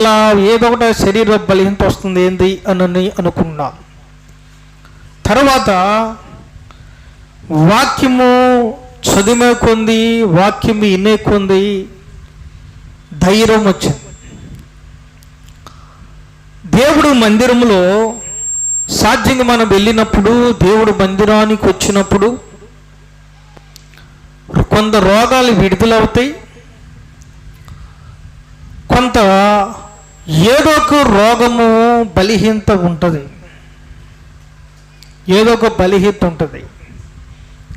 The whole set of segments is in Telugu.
అలా ఏదో ఒకటి శరీర బలహీనత వస్తుంది ఏంది అని అనుకున్నా. తర్వాత వాక్యము చదివే కొంది వాక్యము ఇన్నే కొంది ధైర్యం వచ్చింది. దేవుడు మందిరంలో సాధ్యంగా మనం వెళ్ళినప్పుడు దేవుడు మందిరానికి వచ్చినప్పుడు కొంత రోగాలు విడుదలవుతాయి. కొంత ఏదో ఒక రోగము బలహీనత ఉంటుంది. ఏదో ఒక బలహీనత ఉంటుంది.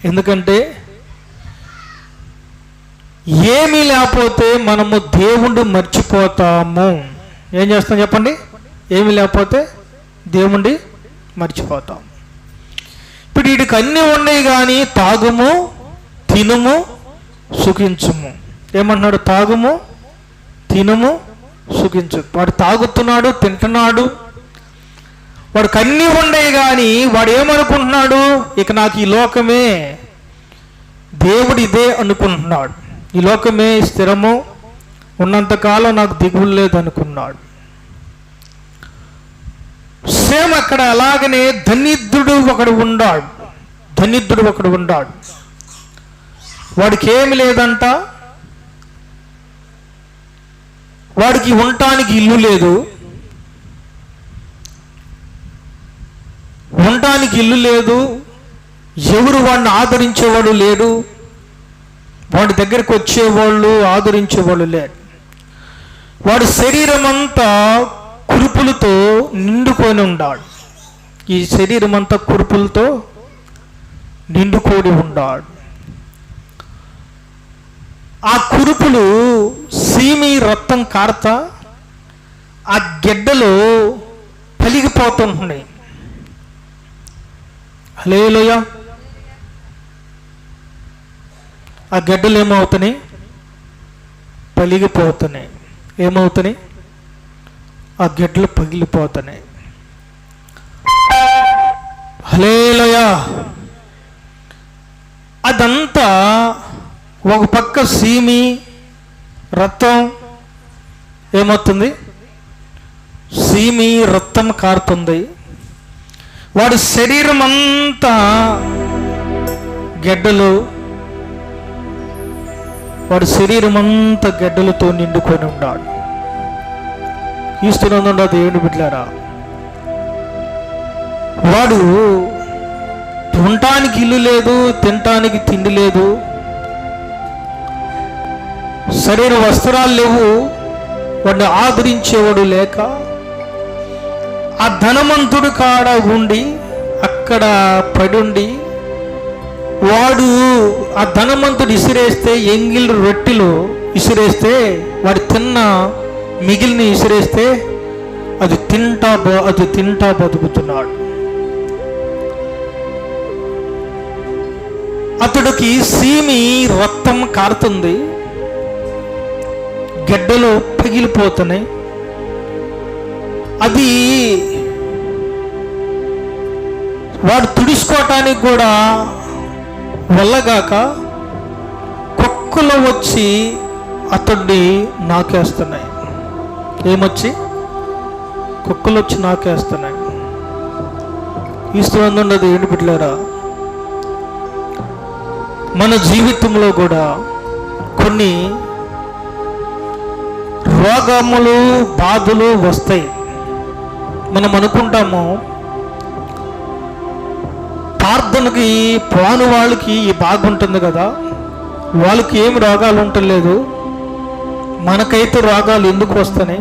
ఎందుకంటే ఏమీ లేకపోతే మనము దేవుణ్ణి మర్చిపోతాము. ఏం చేస్తాం చెప్పండి? ఏమీ లేకపోతే దేవుణ్ణి మర్చిపోతాం ఇప్పుడు వీడికి అన్నీ ఉన్నాయి కానీ తాగుము తినుము సుఖించుము. ఏమంటున్నాడు? తాగుము తినుము సుఖించు. వాడు తాగుతున్నాడు తింటున్నాడు. వాడికి అన్నీ ఉన్నాయి కానీ వాడు ఏమనుకుంటున్నాడు ఇక నాకు ఈ లోకమే దేవుడు ఇదే అనుకుంటున్నాడు. ఈ లోకమే స్థిరము. ఉన్నంతకాలం నాకు దిగులు లేదనుకున్నాడు. సేమ్ అక్కడ అలాగనే ధనిద్రుడు ఒకడు ఉండాడు. ధనిద్రుడు ఒకడు ఉండాడు. వాడికి ఏమి లేదంట? వాడికి ఉండటానికి ఇల్లు లేదు. ఉండటానికి ఇల్లు లేదు. ఎవరు వాడిని ఆదరించేవాడు లేడు. వాడి దగ్గరికి వచ్చేవాళ్ళు ఆదరించేవాళ్ళు లేరు. వాడి శరీరం అంతా కురుపులతో నిండుకొని ఉన్నాడు ఈ శరీరం అంతా కురుపులతో నిండుకొని ఉన్నాడు ఆ కురుపులు సీమి రక్తం కారతా ఆ గెడ్డలు పలిగిపోతుంటున్నాయి. హలేలోయ ఆ గడ్డలు ఏమవుతున్నాయి? పలిగిపోతున్నాయి. ఏమవుతున్నాయి? ఆ గడ్డలు పగిలిపోతున్నాయి. హలేలోయ ఒక పక్క సీమి రక్తం ఏమవుతుంది? సీమి రక్తం కారుతుంది. వాడి శరీరం అంతా గెడ్డలు వాడి శరీరం అంతా గెడ్డలతో నిండుకొని ఉన్నాడు. ఈస్తున్నది దేవుని బిడ్డారా వాడు ఉండటానికి ఇల్లు లేదు తినటానికి తిండి లేదు శరీర వస్త్రాలు లేవు. వాడిని ఆదరించేవాడు లేక ఆ ధనవంతుడు కాడ ఉండి అక్కడ పడుండి వాడు ఆ ధనవంతుడు ఇసిరేస్తే ఎంగిల్ రొట్టెలు ఇసిరేస్తే వాడు తిన్న మిగిలిన ఇసిరేస్తే అది తింటా బ- అది తింటా బతుకుతున్నాడు. అతడికి సీమి రక్తం కారుతుంది. గడ్డలు పగిలిపోతున్నాయి. అది వాడు తుడుచుకోవటానికి కూడా వెళ్ళగాక కుక్కలు వచ్చి అతడిని నాకేస్తున్నాయి. ఏమొచ్చి? కుక్కలు వచ్చి నాకేస్తున్నాయి. ఇస్తున్నది ఏంటి బిడ్డలారా? మన జీవితంలో కూడా కొన్ని రోగములు బాధలు వస్తాయి. మనం అనుకుంటాము ప్రార్థనకి పోను వాళ్ళకి ఈ కదా. వాళ్ళకి ఏమి రోగాలు ఉండలేదు మనకైతే రోగాలు ఎందుకు వస్తున్నాయి?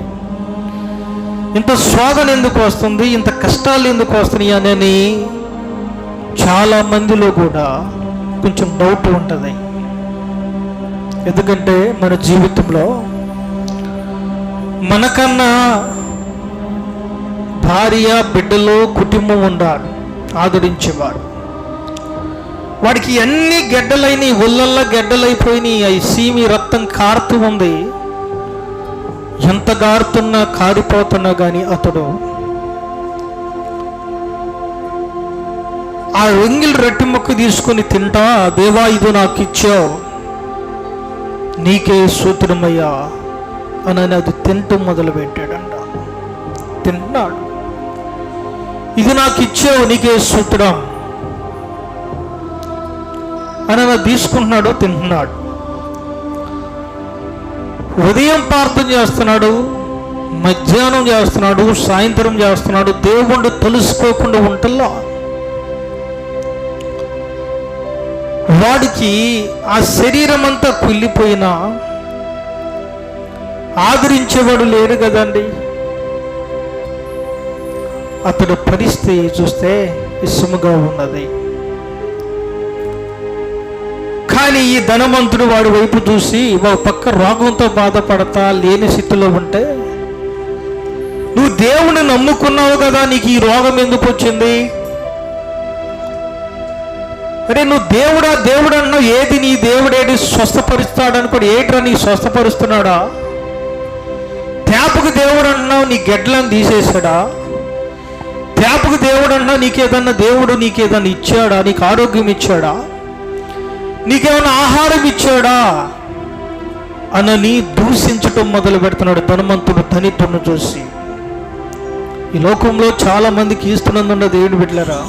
ఇంత శోధన ఎందుకు వస్తుంది? ఇంత కష్టాలు ఎందుకు వస్తున్నాయి? అని చాలా మందిలో కూడా కొంచెం డౌట్ ఉంటుంది. ఎందుకంటే మన జీవితంలో మనకన్నా భార్య బిడ్డలు కుటుంబం ఉండాలి. ఆదరించేవాడు. వాడికి అన్ని గెడ్డలైన ఒళ్ళల్లా గెడ్డలైపోయినాయి అవి సీమి రక్తం కారుతూ ఉంది. ఎంత గారుతున్నా కారిపోతున్నా కానీ అతడు ఆ ఎంగిల్ రొట్టె ముక్క తీసుకొని తింటా దేవా ఇది నాకు ఇచ్చావు నీకే సూత్రమయ్యా. అని అది తింటూ మొదలు పెట్టాడంట తింటున్నాడు ఇది నాకు ఇచ్చావు నీకే సూత్రం. అని అలా తీసుకుంటున్నాడు తింటున్నాడు. ఉదయం ప్రార్థన చేస్తున్నాడు మధ్యాహ్నం చేస్తున్నాడు సాయంత్రం చేస్తున్నాడు దేవుడు తెలుసుకోకుండా ఉంటల్లా వాడికి ఆ శరీరం అంతా కుళ్ళిపోయినా ఆదరించేవాడు లేడు కదండి. అతడు పరిస్థితి చూస్తే ఇసుముగా ఉన్నది. కానీ ఈ ధనవంతుడు వాడి వైపు చూసి ఒక పక్క రోగంతో బాధపడతా లేని స్థితిలో ఉంటే నువ్వు దేవుని నమ్ముకున్నావు కదా నీకు ఈ రోగం ఎందుకు వచ్చింది? అరే నువ్వు దేవుడా దేవుడు అన్నావు ఏది నీ దేవుడేది స్వస్థపరుస్తాడు ఏట్రా నీ స్వస్థపరుస్తున్నాడా? తేపకు దేవుడు అంటున్నావు నీ గెడ్లను తీసేసాడా తేపకు దేవుడు అంటున్నావు నీకేదన్నా దేవుడు నీకేదన్నా ఇచ్చాడా? నీకు ఆరోగ్యం ఇచ్చాడా? నీకేమైనా ఆహారం ఇచ్చాడా? అనని దూషించటం మొదలు పెడుతున్నాడు ధనవంతుడు ధనితుడిని చూసి. ఈ లోకంలో చాలా మందికి ఇస్తున్నందున్న దేవుని బిడ్డలరా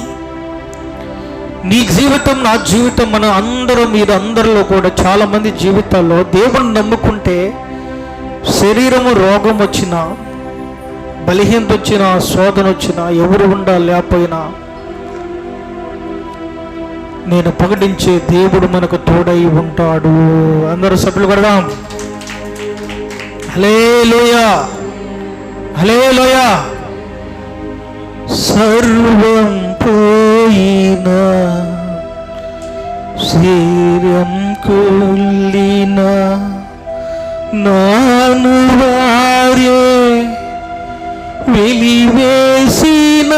నీ జీవితం నా జీవితం మన అందరం మీరు అందరిలో కూడా చాలా మంది జీవితాల్లో దేవుని నమ్ముకుంటే శరీరము రోగం వచ్చినా బలహీనత వచ్చినా శోధన వచ్చినా ఎవరు ఉండా లేకపోయినా నేను ప్రకటించే దేవుడు మనకు తోడై ఉంటాడు. అందరూ సభ్యులు కొడదాం. హలే లోయ హలే లోయ సర్వం పోయిన శరీరం కుళ్ళిన నాను వారే వెలివేసిన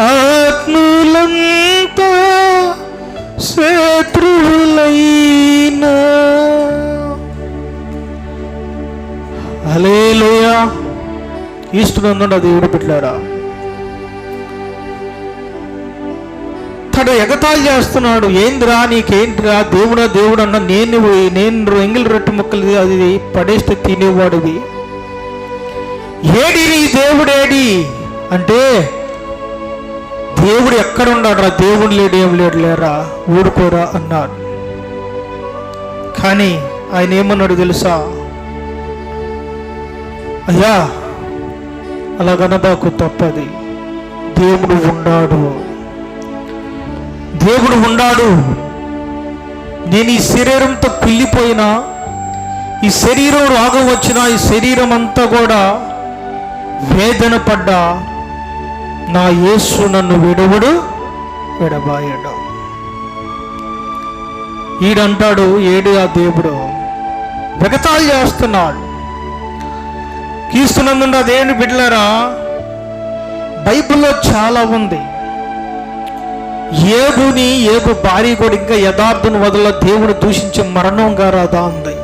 ఆత్ములంతా శత్రువులైన. అలేలోయ ఈస్తున్నందున దేవుడు పెట్టారా తడు ఎగతాళి చేస్తున్నాడు. ఏందిరా నీకేంటిరా దేవుడా దేవుడు అన్న నేను నేను ఎంగిల్ రొట్టె ముక్కలు అది పడేస్తే తినేవాడివి. ఏడి నీ దేవుడేడి? అంటే దేవుడు ఎక్కడ ఉన్నాడురా దేవుడు లేడు ఏం లేడు లేరా? ఊరుకోరా అన్నాడు. కానీ ఆయన ఏమన్నాడు తెలుసా? అయ్యా అలాగనబాకు తప్పది. దేవుడు ఉన్నాడు. దేవుడు ఉన్నాడు. నేను ఈ శరీరంతో కుళ్ళిపోయినా ఈ శరీరం రోగం వచ్చినా ఈ శరీరం అంతా కూడా వేదన పడ్డా. నా యేసు నన్ను విడవడు విడబాయడు. ఈడంటాడు ఏడు ఆ దేవుడు వెగతాలు చేస్తున్నాడు. కీస్తున్నందుండ అదేంటి బిడ్డలరా బైబిల్లో చాలా ఉంది. ఏబుని ఏబు భార్య కూడా ఇంకా యథార్థను వదల దేవుని దూషించే మరణంగా రాదా ఉంది.